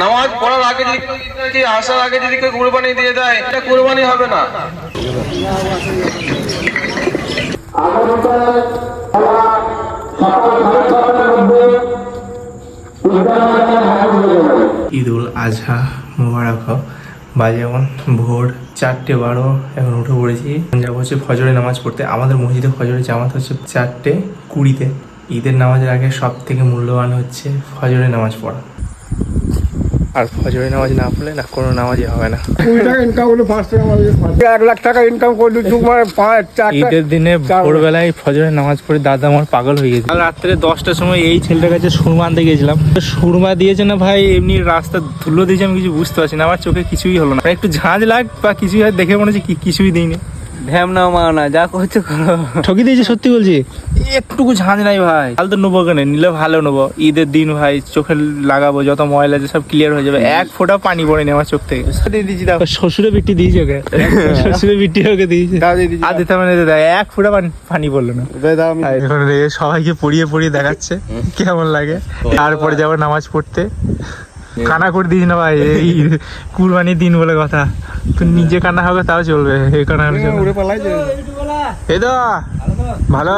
নামাজ পড়ার আগে যদি আসার আগে যদি কেউ কুরবানি দিয়ে দেয়, এটা কুরবানি হবে না। ঈদ উল আজহা মোবারক। বাজে এখন ভোর চারটে বারো, এখন উঠে পড়েছি। যাব হচ্ছে ফজরে নামাজ পড়তে। আমাদের মসজিদে ফজরে জামাত হচ্ছে চারটে কুড়িতে। ঈদের নামাজের আগে সব থেকে মূল্যবান হচ্ছে ফজরে নামাজ পড়া। আর ফজরে নামাজ না পড়লে না কোনো নামাজই হবে না। এক লাখ টাকা ইনকাম করলে তোমার ঈদের দিনে ভোরবেলায় ফজরের নামাজ পড়ে দাদা আমার পাগল হয়ে গেছে। কাল রাত্রে দশটার সময় এই ছেলেটার কাছে সুরমা আনতে গেছিলাম। সুরমা দিয়েছে না ভাই এমনি রাস্তা ধুলো দিয়েছে আমি কিছু বুঝতে পারছি না। আমার চোখে কিছুই হলো না। একটু ঝাঁঝ লাগ বা কিছুই হয় দেখে মনে হচ্ছে কি কিছুই দিইনি। ভ্যাম না মা না যা করছ করো। ঠকি দিয়েছে সত্যি বলছি? একটুকু ঝাঁঝ নাই ভাই। কাল তো নেব কেন নিলে ভালো নেব। ঈদের দিন ভাই চোখে লাগাবো যত ময়লা আছে সব ক্লিয়ার হয়ে যাবে। এক ফোঁটা পানি পড়েনি আমার চোখ থেকে। দিয়ে দিয়েছি দাও। শ্বশুরে বিটি দিয়েছে ওকে। শ্বশুরে বিটি ওকে দিয়েছে। আর দিতে মানে দিতে এক ফোঁটা পানি- পানি পড়ল না। রে সবাইকে পড়িয়ে পড়িয়ে দেখাচ্ছে। কেমন লাগে? তারপরে যাব নামাজ পড়তে। কানা করে দিস না ভাই এই কুরবানির দিন বলে কথা। তুই নিজে কান্না হবে তাও চলবে এই কান্না না। এই তো ভালো।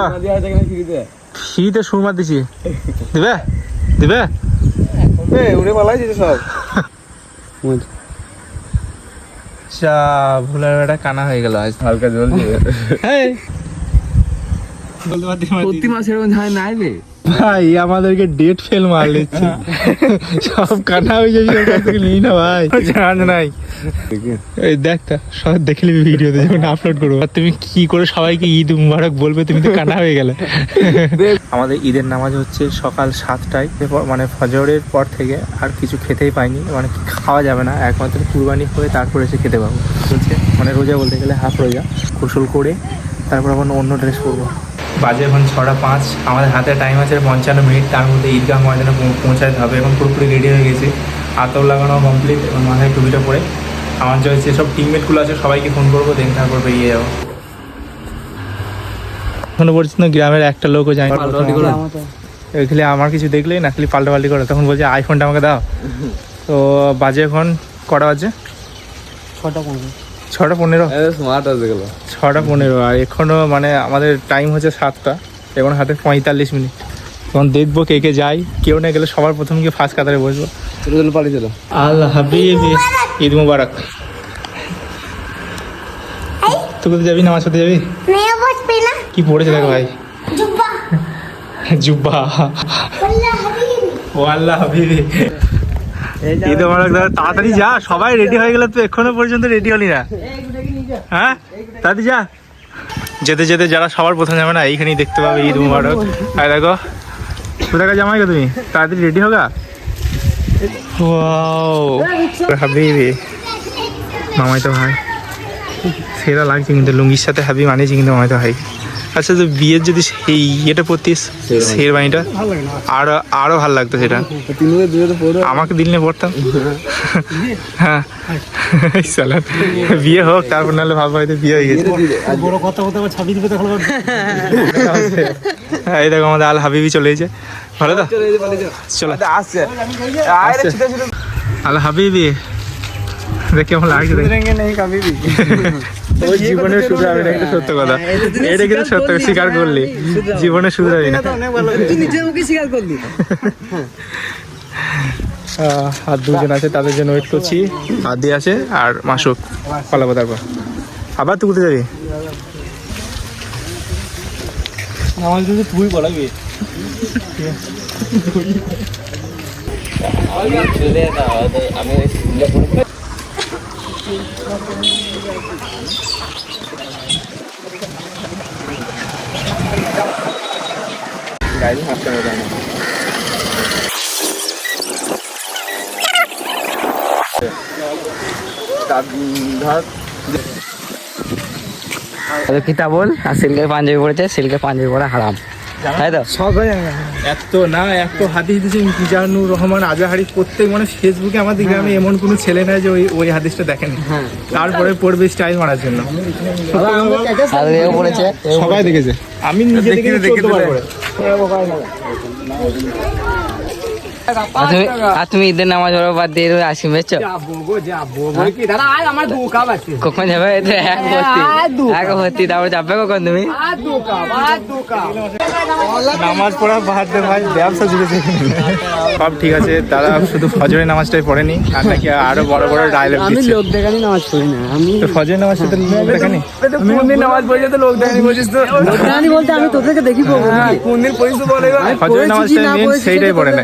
ফ্রিতে সুরমা দিছি দিবে? দিবে? উড়ে পালাই সব। চা ভুলার বেটা কানা হয়ে গেল আজ হালকা জল দিয়ে। এই। বলতে পারতি মাসে এরকম নাই বে। ভাই আমাদেরকে ডেট ফেল মার দিচ্ছে। সব কাটা হয়ে যাবে ওখান থেকে নিই না ভাই। জান নাই। এই দেখ তা সব দেখে নিবি ভিডিওতে যখন আপলোড করব। আর তুমি কি করে সবাইকে ঈদ মুবারক বলবে তুমি তো কানা হয়ে গেলে। আমাদের ঈদের নামাজ হচ্ছে সকাল সাতটায়। এরপর মানে ফজরের পর থেকে আর কিছু খেতেই পাইনি। মানে কি খাওয়া যাবে না একমাত্র কুরবানি হয়ে তারপর এসে খেতে পাবো। বলছে মানে রোজা বলতে গেলে হাফ রোজা। গোসল করে তারপর আবার অন্য ড্রেস পরবো। বাজে এখন ছটা পাঁচ। আমাদের হাতে টাইম আছে পঞ্চান্ন মিনিট তার মধ্যে ঈদগাহ ময়দানে পৌঁছাতে হবে এখন পুরোপুরি রেডি হয়ে গেছি। আতর লাগানো কমপ্লিট এবং মাথায় টুপিটা পরে। আমার যে যেসব টিমমেটগুলো আছে সবাইকে ফোন করব দেন তারপর বেরিয়ে যাব। এখনও পর্যন্ত গ্রামের একটা লোকও যায় না। খালি আমার কিছু দেখলেই না খালি পাল্টাপাল্টি করে। তখন বলছে আইফোনটা আমাকে দাও। তো বাজে এখন কটা বাজে? ছটা পনেরো। ছটা পনেরো। স্মার্ট আছে গেল ছটা পনেরো আর এখনও মানে আমাদের টাইম হচ্ছে সাতটা। এখন হাতে পঁয়তাল্লিশ মিনিট। তখন দেখব কে কে যাই কেউ না গেলে সবার প্রথম গিয়ে ফার্স্ট কাতারে বসবো। চলো চলো পালিয়ে চলো আল হাবিবি ঈদ মুবারক। তুই কোথায় যাবি? নামাজ পড়তে যাবি? মেয়ে কি পড়েছে দেখো ভাই। জুব্বা। জুব্বা। ও আল্লাহ হাবিবি। ঈদ মুবারক দাদা, তাড়াতাড়ি যা, সবাই রেডি হয়ে গেলে তুই এখনও পর্যন্ত রেডি হলি না। হ্যাঁ? তাড়াতাড়ি যা। যেতে যেতে যারা সবার প্রথম যাবে না, এইখানেই দেখতে পাবে ঈদ মুবারক। আর দেখো কোথায় কাছে জামাই গো তুমি, তাড়াতাড়ি রেডি হোগা? হাবিবি মামাই তো ভাই। সেরা লাগছে কিন্তু, লুঙ্গির সাথে হাবি মানিয়েছে কিন্তু মামাই তো ভাই। আচ্ছা তো বিয়ের যদি সেই ইয়েটা পরতিস শেরবানিটা আরও আরও ভালো লাগতো সেটা। আমাকে দিলে পড়তাম। হ্যাঁ। সালাম বিয়ে হোক তারপর নাহলে ভাববো হয়তো বিয়ে হয়ে গেছে। বড় কথা দিবে তখন হ্যাঁ এই দেখো আমাদের আল হাবিবি চলে এসেছে। ভালো তো? চলো আসছে। আসছে। আল হাবিবি দেখ কেমন লাগছে ওই জীবনে শুধরাবি না এটা সত্য কথা। এটা কিন্তু সত্য স্বীকার করলি। জীবনে শুধরাবি না তুই নিজের মুখে স্বীকার করলি। আর দুজন আছে তাদের জন্য ওয়েট করছি। আদি আছে আর মাসুক। পালাবো তারপর। আবার তুই কোথায় যাবি? আমার যদি তুই বলাবি আরে কিতা বল? আর সিল্কের পাঞ্জাবি পড়েছে সিল্কের পাঞ্জাবি পরা হারাম। তাই তো শখ এত না এত হাদিস দিয়েছে মিজানুর রহমান আজাহারি প্রত্যেক মানে ফেসবুকে আমাদের গ্রামে এমন কোনো ছেলে নাই যে ওই ওই হাদিসটা দেখেন। তারপরে পড়বে স্টাইল মারার জন্য। সবাই দেখেছে। আমি নিজে দেখে বার করে। আর তুমি ঈদের নামাজ পড়ো বাদ দিয়ে কাপ আছে। কখন যাবে? এক ভর্তি। এক ভর্তি তারপর যাবে কখন তুমি? নামাজ পড়া বাদ দে ভাই ব্যবসা জুড়েছে সব ঠিক আছে তারা শুধু ফজরের নামাজটাই পড়েনি আর নাকি আরও বড় বড় ডায়লগ দিচ্ছে। লোক দেখানি নামাজ পড়ি না আমি তো ফজরের নামাজটা তো লোক দেখেনি কোন দিন নামাজ পড়েছে তো লোক দেখানি বলছিস তো? লোক দেখানি বলতে আমি তোদেরকে দেখি কোন দিন পড়িস তো বলে ফজরের নামাজটা মেন সেইটাই পড়ে না।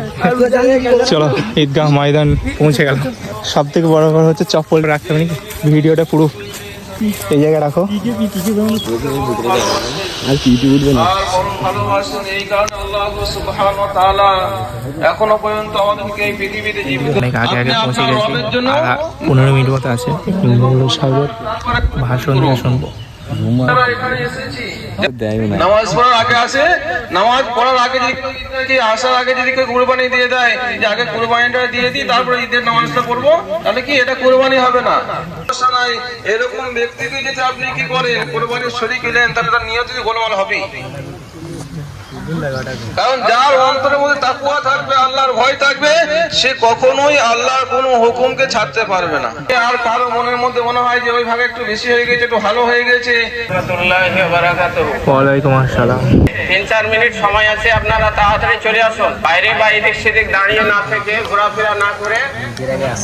চলো ঈদগাহ ময়দান পৌঁছে গেল সব থেকে বড় বড় হচ্ছে চপ্পল রাখতে হবে ভিডিওটা পুরো এই জায়গায় রাখো। আর বড় ভালোবাসেন এই কারণে আল্লাহ সুবহান ওয়া তাআলা এখনও পর্যন্ত আমাদেরকে এই পৃথিবীতে জীবিত অনেক আগে আগে পৌঁছে গেছি। পনেরো মিনিট মতো আছে। ভাষণ দিয়ে শুনব। নামাজ পড়ার আগে আসে নামাজ পড়ার আগে যদি আসার আগে যদি কেউ কুরবানি দিয়ে দেয় যে আগে কুরবানিটা দিয়ে দিই তারপরে ঈদের নামাজটা পড়ব তাহলে কি এটা কুরবানি হবে না? এরকম ব্যক্তিকে যদি আপনি কি করেন কুরবানির শরীক এলেন তাহলে তার নিয়ত যদি গোলমাল হবে। কারণ যার অন্তরের মধ্যে তাকুয়া থাকবে আল্লাহর ভয় থাকবে সে কখনোই আল্লাহর কোনো হুকুমকে ছাড়তে পারবে না। আর কারও মনের মধ্যে মনে হয় যে ওইভাবে একটু বেশি হয়ে গেছে একটু ভালো হয়ে গেছে। ওয়ালাইকুম আসসালাম। তিন চার মিনিট সময় আছে আপনারা তাড়াতাড়ি চলে আসুন। বাইরে বা এদিক সেদিক দাঁড়িয়ে না থেকে ঘোরাফেরা না করে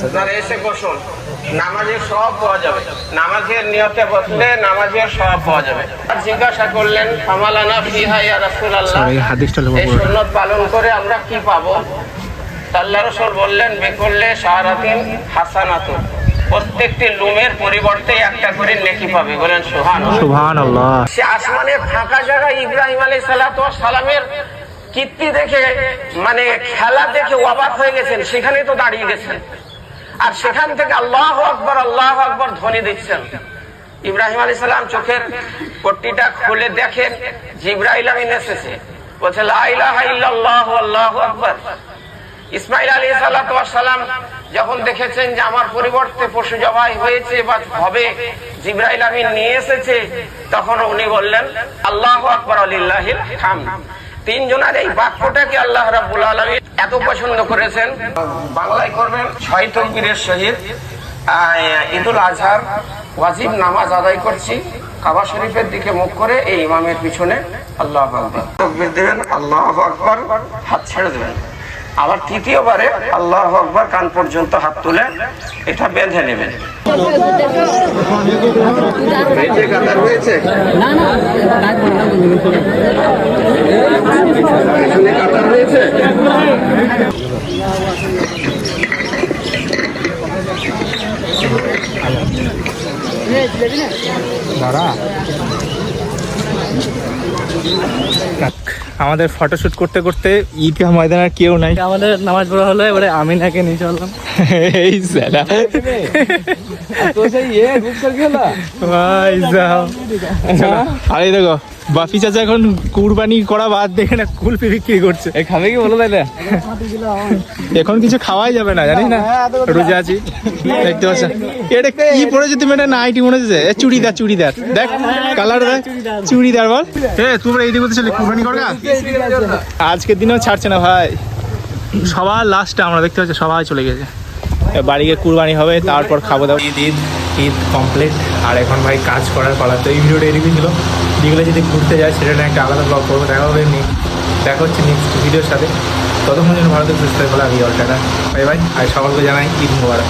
আপনারা এসে বসুন। নামাজের সব পাওয়া যাবে। নামাজের নিয়তে বসলে নামাজের সব পাওয়া যাবে। আর জিজ্ঞাসা করলেন ফামালানা ফিহা ইয়া রাসূলুল্লাহ। হাদিসটা এই পালন করে আমরা কি পাবো? আল্লাহ রসুল বললেন সারাদিন হাসানাতু। প্রত্যেকটি লুমের পরিবর্তে একটা করে নেকি পাবে। বলেন সোহান আল্লাহ সে আসমানে ফাঁকা জায়গায় ইব্রাহিম আলী সালামের কীর্তি দেখে মানে খেলা দেখে অবাক হয়ে গেছেন। সেখানে তো দাঁড়িয়ে গেছেন। আর সেখান থেকে আল্লাহ আকবর আল্লাহ আকবর ধ্বনি দিচ্ছেন। ইব্রাহিম আলী সালাম চোখের পট্টিটা খুলে দেখেন যে ইব্রাহিম এসেছে। বলছে লা ইলাহা ইল্লাল্লাহু আল্লাহু আকবার। ইসমাইল আলী সালাম যখন দেখেছেন যে আমার পরিবর্তে পশু জবাই হয়েছে বা হবে, জিব্রাইল আমিন নিয়ে এসেছে, তখন উনি বললেন, আল্লাহ আকবর আলিল্লাহিল হাম তিনজনের এই বাক্যটাকে আল্লাহ রাব্বুল আলামিন এত পছন্দ করেছেন। বাংলায় করবেন ছয় তকবীরের সহিত ঈদুল আজহার ওয়াজিব নামাজ আদায় করছি। কাবা শরীফের দিকে মুখ করে এই ইমামের পিছনে আল্লাহ আকবর। তকবীর দেবেন, আল্লাহ আকবর, হাত ছেড়ে দেবেন। আবার তৃতীয়বারে আল্লাহ আকবর কান পর্যন্ত হাত তুলে এটা বেঁধে নেবেন। আমাদের ফটোশুট করতে করতে ঈদগাহ ময়দান আর কেউ নাই। আমাদের নামাজ পড়া হলো এবারে আমি আমিনাকে নিয়ে চললাম। এই সালা তো সেই ইয়ে ভাই যাও। আরে আর এই দেখো বাপি চাচা এখন কুরবানি করা বাদ দেখে না কুলপি বিক্রি করছে। খাবে কি বলো তাইলে? এখন কিছু খাওয়াই যাবে না জানিস না? রোজা আছি। দেখতে পাচ্ছ। এটা কি পড়েছে তুমি? এটা নাইটি মনে হচ্ছে। এ, চুড়িদার চুড়িদার। দেখ কালার দেখ। চুড়িদার বল। এ তোমরা এইদিকে বলতে চলে কুরবানি করবে আজকের দিনেও ছাড়ছে না ভাই। সবার লাস্টে আমরা দেখতে পাচ্ছি সবাই চলে গেছে। বাড়ি গিয়ে কুরবানি হবে তারপর খাব দাবো ঈদ ঈদ ঈদ কমপ্লিট আর এখন ভাই কাজ করার পালা। তো এই ভিডিওটা এরকমই ছিল যেগুলো যদি ঘুরতে যায় সেটা নিয়ে একটা আলাদা ব্লগ করব, দেখা হবে নি দেখা হচ্ছে নেক্সট ভিডিওর সাথে। ততক্ষণ যেন ভারতের সুস্থ বলে আমি অলটাটা বাই বাই, আর সকলকে জানাই ঈদ মুবারক।